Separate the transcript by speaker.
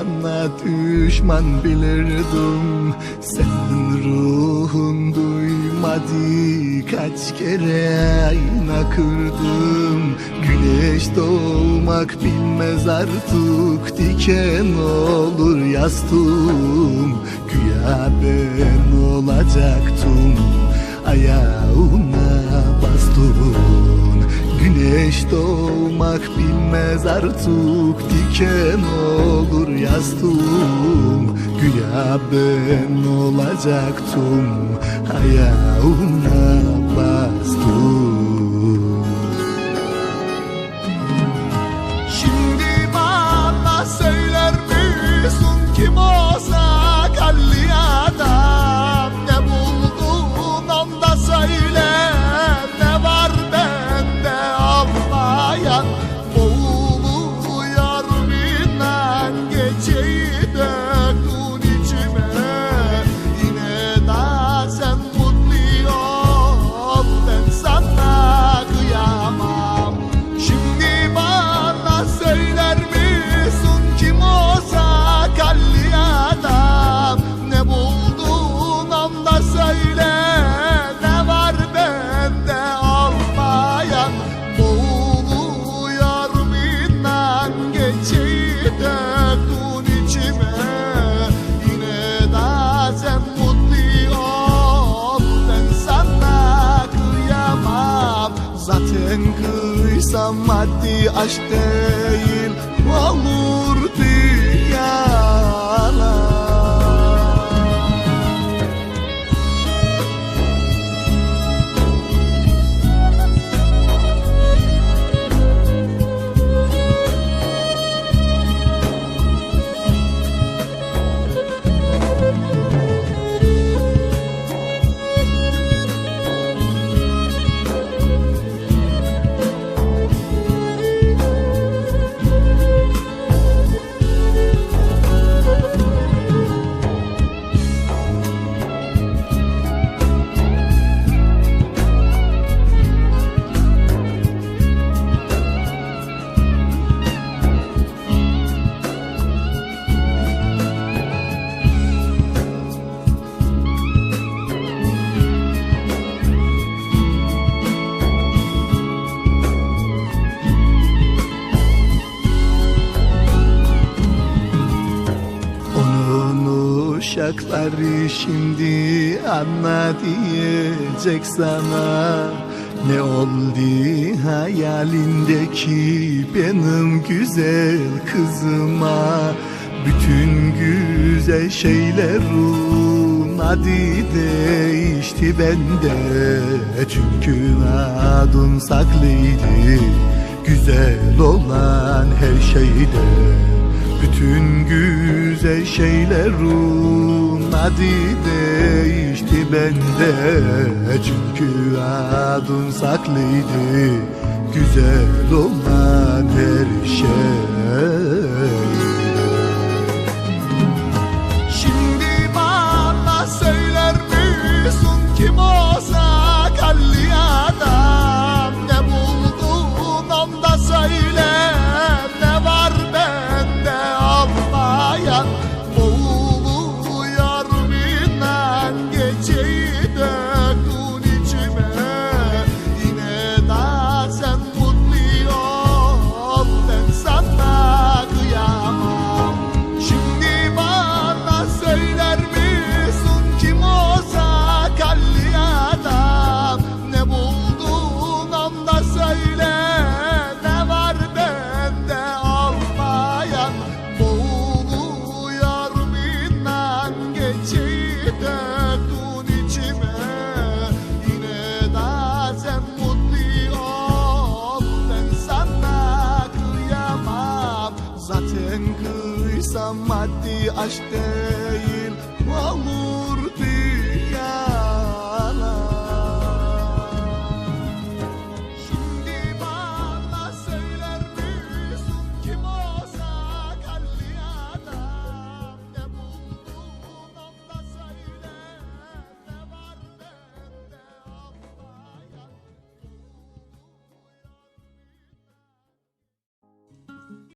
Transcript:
Speaker 1: Sen bana düşman bilirdim. Senin ruhun duymadı. Kaç kere ayna kırdım. Güneş doğmak bilmez artık. Diken olur yastığım. Güya ben olacaktım. Ayağına bastın Güneş doğmak bilmez artık diken olur yastığım Güya ben olacaktım ayağına saída. Kıysam maddi uşakları şimdi anla diyecek sana. Ne oldu hayalindeki benim güzel kızıma? Bütün güzel şeylerin adı değişti bende. Çünkü adın saklıydı Güzel olan her şeyde bütün güzel şeylerin adı değişti bende. Çünkü adın saklıydı Güzel olan her şey Sen kıysa maddi aşk değil Olur değil.